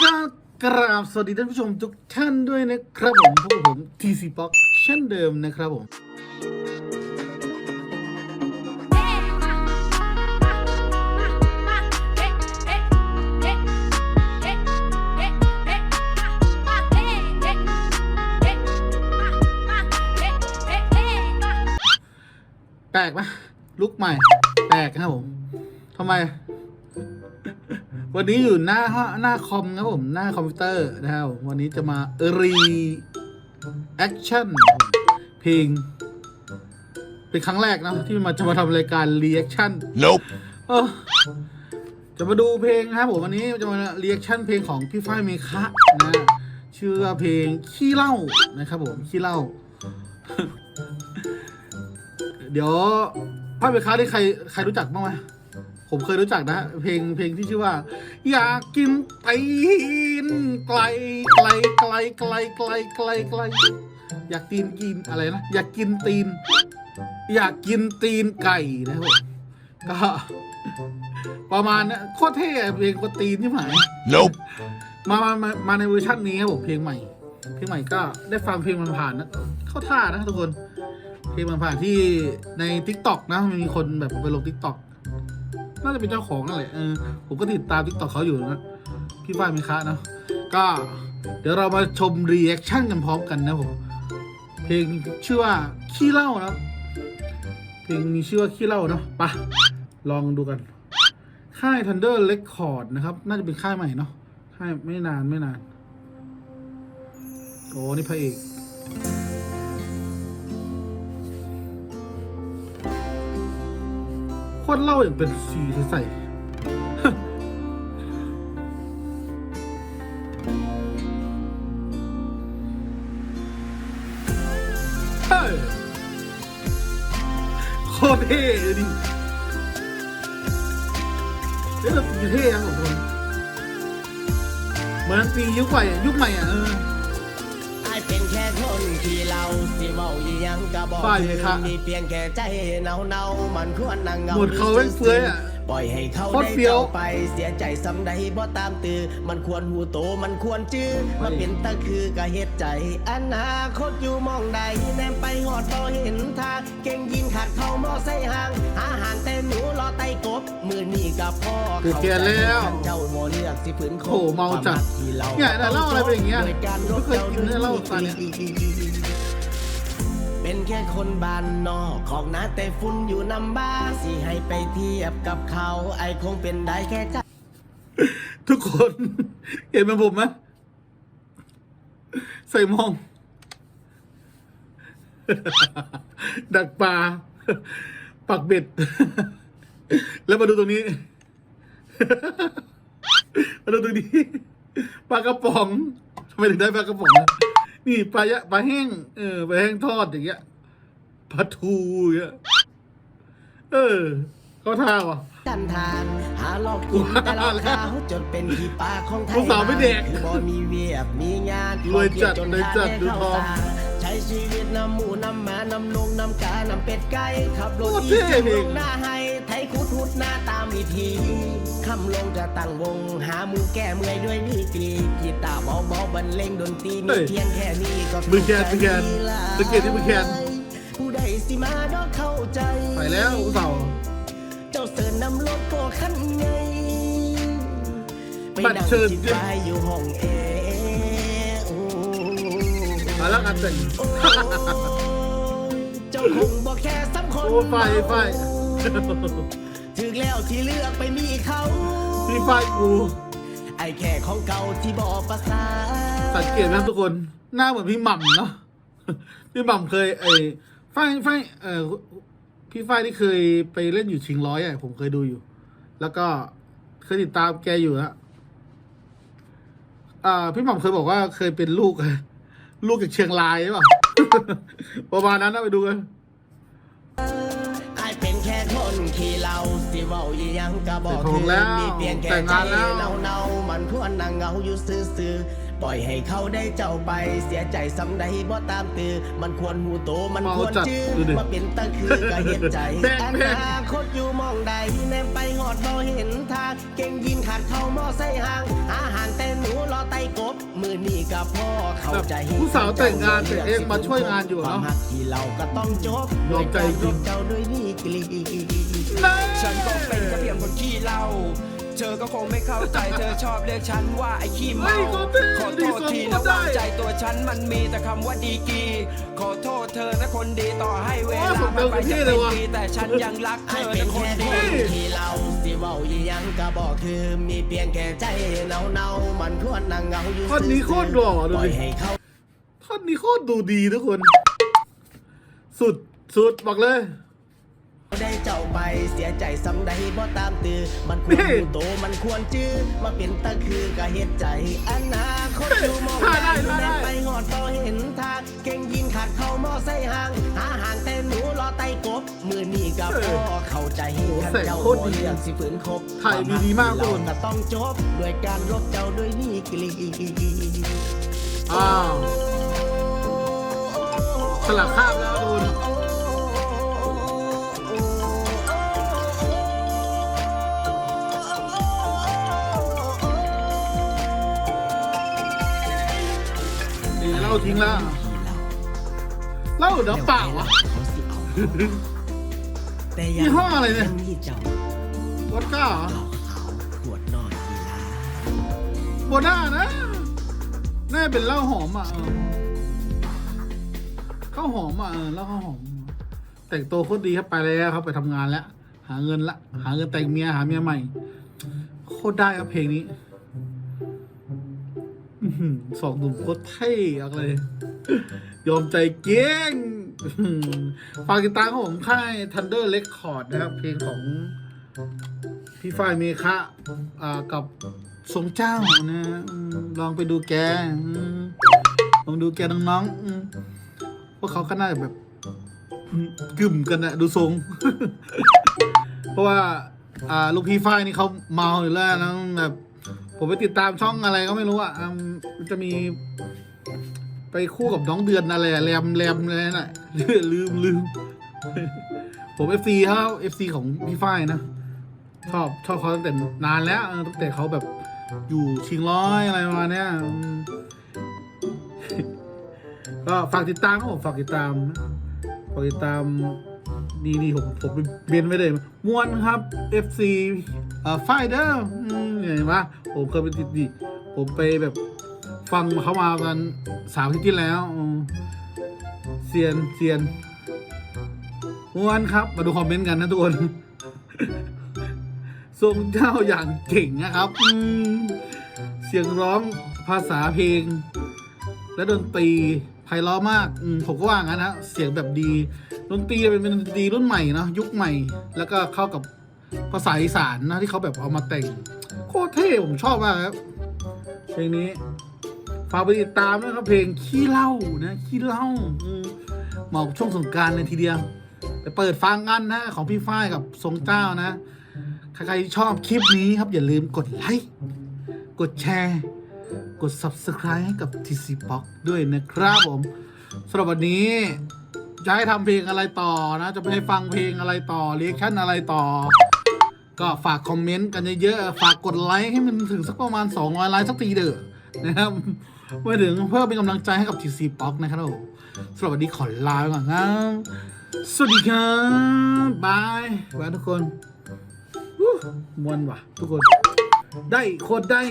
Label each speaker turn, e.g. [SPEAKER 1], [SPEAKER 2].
[SPEAKER 1] ครับกราบสวัสดีท่านผู้ชมทุกท่านด้วยนะครับผมพวกผม TC Box เช่นเดิมนะครับผมแปลกไหมลุกใหม่ แปลกครับผมทำไม วันนี้อยู่หน้าห้อหน้าคอมครับผม หน้าคอมพิวเตอร์นะครับผมวันนี้จะมารีแอคชั่นเพลงเป็นครั้งแรกนะที่มาจะมาทำรายการรีแอคชั่น
[SPEAKER 2] Nope.
[SPEAKER 1] เออจะมาดูเพลงนะครับผมวันนี้จะมาเรียกชั่นเพลงของพี่ฝ้ายเมคะนะ ชื่อว่าเพลงขี้เหล้านะครับผมขี้เหล้าเดี๋ยวฝ้ายเมคะที่ใครใครรู้จักบ้างไหม ผมเคยรู้จักนะ เพลงเพลงที่ชื่อว่า อยากกินตีนไกลไกลไกลไกลไกลไกลไกลอยากตีนกินอะไรนะอยากกินตีน อยากกินตีนไก่นะครับผมก็ประมาณนี้โคตรเท่อะเพลงกวนตีนที่หมาย
[SPEAKER 2] Nope.
[SPEAKER 1] มามามามาในเวอร์ชันนี้ครับผมเพลงใหม่ เพลงใหม่ก็ได้ฟังเพลงมันผ่านนะเข้าท่านะทุกคนเพลงมันผ่านที่ใน t ิ k t o k นะมันมีคนแบบไปลง t ิ k t o k น่าจะเป็นเจ้าของนั่นแหละเออผมก็ติดตาม t ิ k t o k เขาอยู่นะพี่ฝ้ายมิคะเนาะก็เดี๋ยวเรามาชมรีแอคชั่นกันพร้อมกันนะผมเพลงชื่อว่าขี้เล้านะเพลงมีชื่อว่าขี้เล้าเนาะไปะลองดูกัน ค่าย Thunder Record นะครับ น่าจะเป็นค่ายใหม่เนาะค่ายไม่นานไม่นาน โอ้นี่พระเอก คตรเล่าอย่างเป็นสีใสเฮ้ยโคตรเท่เลยดิเฮ้ยเราตีเท่ยังของคนเหมือนตียุคใหม่ยุคใหม่อะเออ
[SPEAKER 3] เป็นแค่คนที่เราสิเมาอีหยังกะบอก
[SPEAKER 1] ฝ่ายเลยครับ
[SPEAKER 3] มีเพียงแค่ใจเนาเนาๆมันควรนั่งเงา
[SPEAKER 1] หมดเขาแม่งเฟื้อยอะ
[SPEAKER 3] ปล่อยให้เขา
[SPEAKER 1] โคตร
[SPEAKER 3] ได้
[SPEAKER 1] เฟี้ยว
[SPEAKER 3] เจ้าไปเสียใจสำใดบ่ตามตือ มันควรหูโตมันควรจื้อมาเป็นตะคือกะเฮ็ดใจอนาคตอยู่มองใดแนมไปหอดบ่เห็นทางเก่งยินขาดเข้ามอใส่ห่างอาหารแต่หนูรอไตกบมือนี่กับพ่อ
[SPEAKER 1] เกิดเกลียดแล้ว
[SPEAKER 3] เจ้าบ่เลือกสิฝืนค
[SPEAKER 1] โอ้โหเมาจัดเนี่ยแต่เหล้าอะไรเป็นอย่างเงี้ยไม่เคยกินเนื้อเหล้าตอนเนี้ย
[SPEAKER 3] เป็นแค่คนบ้านนอกของนาแต่ฝุ่นอยู่นำบ้าสิให้ไปเทียบกับเขา ไอคงเป็นได้แค่ใจ
[SPEAKER 1] ทุกคน เห็นเหมผมไหมใส่มอง ดักปลาปักเบ็ด แล้วมาดูตรงนี้ มาดูตรงนี้ปลากระป๋องทำไมถึงได้ปลากระป๋องนะ นี่ปลายะปลาแห้งเออปลาแห้งทอดอย่างเงี้ยปลาทูอย่างเงี้ยเออเขาท่าว่ะ
[SPEAKER 3] กันทานหาลอกกินแต่เราขาวจนเป็นขี้ปลาของไทย
[SPEAKER 1] ลูกสาวไม่แดก
[SPEAKER 3] บ่มีเวียบมีงาน
[SPEAKER 1] รวยจัด
[SPEAKER 3] จน
[SPEAKER 1] รวยจัด
[SPEAKER 3] หา
[SPEAKER 1] ดู
[SPEAKER 3] ได้
[SPEAKER 1] ทอง
[SPEAKER 3] เข้าตาใช้ชีวิตน้ำหมูน้ำหมานำลงน้ำกานำเป็ดไก่ขับรถ
[SPEAKER 1] โคตร
[SPEAKER 3] อี
[SPEAKER 1] เท่
[SPEAKER 3] จัง
[SPEAKER 1] เพล
[SPEAKER 3] ล
[SPEAKER 1] ง
[SPEAKER 3] งหน้าให้ไทยคุดหุดหน้าตามอีทีคำลงจะตั้งวง หาหมูแก้เมื่อยด้วยมีกรีกีตาร์ เบาๆบรรเลงดนตรีมีเพียงแค่นี้ก็
[SPEAKER 1] มือแคนมือแคนสังเกตที่มือแคน
[SPEAKER 3] ผู้ใดสิมาดอกเข้าใจ
[SPEAKER 1] ไปแล้วเสา
[SPEAKER 3] เจ้าเสิร์นนำรถโปคันใหญ่ไป
[SPEAKER 1] บัตร
[SPEAKER 3] นั่ง
[SPEAKER 1] เชิญ
[SPEAKER 3] คิดไปอยู่ห้องแอร์โอ้
[SPEAKER 1] มาแล้วกันแต่ง
[SPEAKER 3] โอ้เจ้าคงบอกแค่สำคน
[SPEAKER 1] โอ้ไฟไฟ
[SPEAKER 3] ถึงแล้วที่เลือกไปมีเขา
[SPEAKER 1] พี่ฝ้ายกู
[SPEAKER 3] ไอแค่ของเก่าที่บอกภาษา
[SPEAKER 1] สังเกตนะทุกคนหน้าเหมือนพี่หม่ำเนาะพี่หม่ำเคยไอ้ฝ้ายฝ้ายเออพี่ฝ้ายที่เคยไปเล่นอยู่ชิงร้อยอะผมเคยดูอยู่ แล้วก็เคยติดตามแกอยู่นะอ่าพี่หม่ำเคยบอกว่าเคยเป็นลูก ลูกจากเชียงรายหรือเปล่าประมาณนั้นนะไปดูกัน
[SPEAKER 3] ค่คนขี่เหล้าสิเมาอีหยังกะบอก
[SPEAKER 1] แต่ของแล้ว
[SPEAKER 3] มีเพียงแค่
[SPEAKER 1] แต่ง
[SPEAKER 3] ใจ
[SPEAKER 1] งานแล้ว
[SPEAKER 3] เนาเนาๆมันควรนั่งเหงาอยู่ซื่อๆ ปล่อยให้เขาได้เจ้าไปเสียใจสำใดบ่ตามตือ มันควรหูโตมันควรจื้อ
[SPEAKER 1] เมาจัดดูดิ
[SPEAKER 3] มาเป็นตะคือก็เห็นใจ
[SPEAKER 1] แบ่ง
[SPEAKER 3] อ
[SPEAKER 1] แบ่ง
[SPEAKER 3] นาคตอยู่มองใดแนมไปหอดบ่เห็นทางเก่งยินขาดเข้ามอใส่ห่าง อาหารแต่หนูรอนี้กับพ่อเข้าใจ
[SPEAKER 1] แบบผู้สาวแต่งงานแต่เองมาช่วยงานอยู่
[SPEAKER 3] ควา
[SPEAKER 1] เนาะ
[SPEAKER 3] มหักที่เราก็ต้องจบ
[SPEAKER 1] ยอมใจจริง
[SPEAKER 3] เจ้าด้วยนี่กลี
[SPEAKER 2] ฉันก็เป็นแค่เพียงคนขี้เหล้า เธอก็คงไม่เข้าใจ เธอชอบเรียกฉันว่าไอ้ขี้เมา
[SPEAKER 1] เฮ้ยก็เท่
[SPEAKER 2] ขอโทษ
[SPEAKER 1] ดี
[SPEAKER 2] ที
[SPEAKER 1] ส่
[SPEAKER 2] นะ
[SPEAKER 1] งก็ได้
[SPEAKER 2] ว่าใจตัวฉันมันมีแต่คำว่าดีกี ขอโทษเธอนะคนดีต่อให้เวลา
[SPEAKER 1] โอ้ยผม
[SPEAKER 2] มันไป
[SPEAKER 1] เจอ
[SPEAKER 2] จะ
[SPEAKER 1] กันที่เล
[SPEAKER 2] เป็
[SPEAKER 1] ย
[SPEAKER 2] น
[SPEAKER 1] ว่ะ
[SPEAKER 2] ปีแต่ฉันยังรักเธ
[SPEAKER 3] ไอ้
[SPEAKER 2] อ
[SPEAKER 3] เป็น
[SPEAKER 2] นะคน
[SPEAKER 3] แค่
[SPEAKER 2] ดี
[SPEAKER 3] คนที่เราสิเว้าอีหยังก็บอกคือมีเพียงแค่ใจเนาเนาๆมันควรนั่งเหงาอยู่
[SPEAKER 1] คนนี้โคตรหล่อดู
[SPEAKER 3] ปล่อย
[SPEAKER 1] ดิ
[SPEAKER 3] ให้เขา
[SPEAKER 1] ท่อนนี้โคตรดูดีทุกคน สุดสุดบอกเลย
[SPEAKER 3] ได้เจ้าไปเสียใจสำใดบ่ตามตือ มันควร
[SPEAKER 1] นี่
[SPEAKER 3] อยู่โตมันควรจื้อมาเป็นตะคือก็เฮ็ดใจอนาคตอยู่มอง
[SPEAKER 1] ท่าได้ท่าได้
[SPEAKER 3] ไปหอดพอเห็นทางเก่งยิงขาดเข้ามอใส่ห่าง หาห่างแต่หนูรอไต่กบ มือนี่กับพ่อเข้าใจ
[SPEAKER 1] โอ้โห
[SPEAKER 3] ขัน
[SPEAKER 1] แสง
[SPEAKER 3] เจ้า
[SPEAKER 1] โคตรดี
[SPEAKER 3] บ่เลือกสิฝืนคบ
[SPEAKER 1] ถ่ายดีๆมาก
[SPEAKER 3] คว
[SPEAKER 1] ทุกคน
[SPEAKER 3] เราก็ต้องจบด้วยการรบเจ้าด้วยนี่กลี
[SPEAKER 1] อ้าวสลักข้ามแล้วทุกคน ทิ้งแล้วเล่าเดี๋ยวเปล่าวะ
[SPEAKER 3] เขาสิเอาแต่
[SPEAKER 1] ยี่ห้ออะไรเนี่ย
[SPEAKER 3] งมีเจ้า
[SPEAKER 1] วอดก้าเหรอ
[SPEAKER 3] ดอกขาวขวดน้อยกีฬา
[SPEAKER 1] โบน่านะน่าเป็นเหล้าหอมอะเออข้าวหอมอะเออเหล้าข้าวหอม แต่งตัวโคตรดีครับไปแล้วครับไปทำงานแล้ว หาเงินละ หาเงินแต่งเมียหาเมียใหม่ โคตรได้ครับเพลงนี้อื้อหือ สองหนุ่มโคตรเท่ออกเลยยอมใจเก้งฝากติดตามของผมค่าย Thunder Record นะครับ เพลงของพี่ฝ้ายเมฆะอ่ากับทรงเจ้านะลองไปดูแกลองดูแกน้องๆพวกเขาก็น่าจะแบบกึ่มกันนะดูทรง เพราะว่าอ่าลูกพี่ฝ้ายนี่เขาเมาอยู่แล้วนะแบบ ผมไปติดตามช่องอะไรก็ไม่รู้อะมันจะมี ไปคู่กับน้องเดือนอะไรแรมแรมอะไรน่ะลืมลืมผมเอฟซีเขาเอฟซีของพี่ฝ้ายนะ ชอบชอบเขาตั้งแต่นานแล้วตั้งแต่เขาแบบอยู่ชิงร้อยอะไรประมาณนี้ก็ฝากติดตามครับผมฝากติดตามฝากติดตาม นี่นี่ผมผมเบียนไม่ได้มวนครับ FC เอ่อไฟเดอร์เห็นปะผมเคยไปติดดิผมไปแบบฟังเขามากันสามที่ที่แล้วเซียนเซียนมวนครับ มาดูคอมเมนต์กันนะทุกคนทรงเจ้าอย่างเก่งนะครับ เสียงร้องภาษาเพลง และดนตรีไพเราะมาก ผมก็ว่างั้นนะ เสียงแบบดี ดนตรีเป็นดนตรีรุ่นใหม่เนะยุคใหม่ แล้วก็เข้ากับภาษาอีสานนะที่เขาแบบเอามาแต่ง โคตรเท่ผมชอบมากครับเพลงนี้ฝากไปติดตามนะครับเพลงขี้เล้านะขี้เล้าเหมาะกับช่วงสงการเลยทีเดียวไปเปิดฟังกันนะ ของพี่ฝ้ายกับทรงเจ้านะ ใครๆชอบคลิปนี้ครับอย่าลืมกดไลค์กดแชร์ กด subscribe ให้กับ TC Box ด้วยนะครับผมสำหรับวันนี้ จะให้ทำเพลงอะไรต่อนะ จะไปให้ฟังเพลงอะไรต่อเรียกชั่นอะไรต่อ ก็ฝากคอมเมนต์กันเยอะๆ ฝากกดไลค์ให้มันถึงสักประมาณ200ไลค์สักทีเด้อนะครับเพื่อถึงเพื่อเป็นกำลังใจให้กับ TC Box นะครับผมสำหรับวันนี้ขอลาไปก่อนครับ สวัสดีครับบายบายทุกคนวู้มวนว่ะ ทุกคน ได้โคตรได้